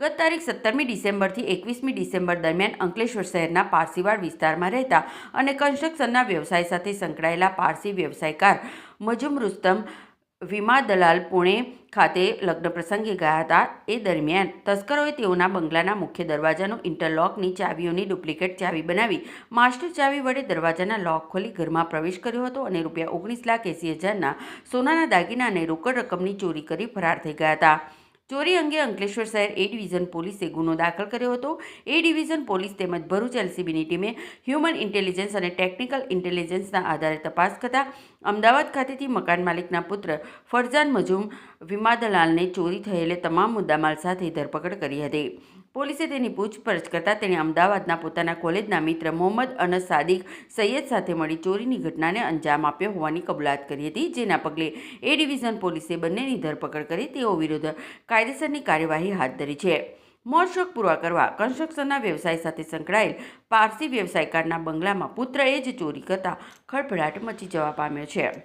ગત તારીખ સત્તરમી ડિસેમ્બરથી એકવીસમી ડિસેમ્બર દરમિયાન અંકલેશ્વર શહેરના પારસીવાડ વિસ્તારમાં રહેતા અને કન્સ્ટ્રક્શનના વ્યવસાય સાથે સંકળાયેલા પારસી વ્યવસાયકાર મજુમ રુસ્તમ વીમા દલાલ પુણે ખાતે લગ્ન પ્રસંગે ગયા હતા. એ દરમિયાન તસ્કરોએ તેઓના બંગલાના મુખ્ય દરવાજાનો ઇન્ટરલોકની ચાવીઓની ડુપ્લિકેટ ચાવી બનાવી માસ્ટર ચાવી વડે દરવાજાના લોક ખોલી ઘરમાં પ્રવેશ કર્યો હતો અને રૂપિયા ઓગણીસ લાખ એંસી હજારના સોનાના દાગીના અને રોકડ રકમની ચોરી કરી ફરાર થઈ ગયા હતા. ચોરી અંગે અંકલેશ્વર શહેર એ ડિવિઝન પોલીસે ગુનો દાખલ કર્યો હતો. એ ડિવિઝન પોલીસ તેમજ ભરૂચ એલસીબીની ટીમે હ્યુમન ઇન્ટેલિજન્સ અને ટેકનિકલ ઇન્ટેલિજન્સના આધારે તપાસ કરતા અમદાવાદ ખાતેથી મકાન માલિકના પુત્ર ફરજાન મજૂમ વિમાદલાલને ચોરી થયેલે તમામ મુદ્દામાલ સાથે ધરપકડ કરી હતી. પોલીસે તેની પૂછપરછ કરતાં તેણે અમદાવાદના પોતાના કોલેજના મિત્ર મોહમ્મદ અનસ સાદિક સૈયદ સાથે મળી ચોરીની ઘટનાને અંજામ આપ્યો હોવાની કબૂલાત કરી હતી, જેના પગલે એ ડિવિઝન પોલીસે બંનેની ધરપકડ કરી તેઓ વિરુદ્ધ કાયદેસરની કાર્યવાહી હાથ ધરી છે. મોરશોક પૂરા કરવા, કન્સ્ટ્રક્શનના વ્યવસાય સાથે સંકળાયેલ પારસી વ્યવસાયકારના બંગલામાં પુત્રએ જ ચોરી કરતાં ખળભળાટ મચી જવા પામ્યો છે.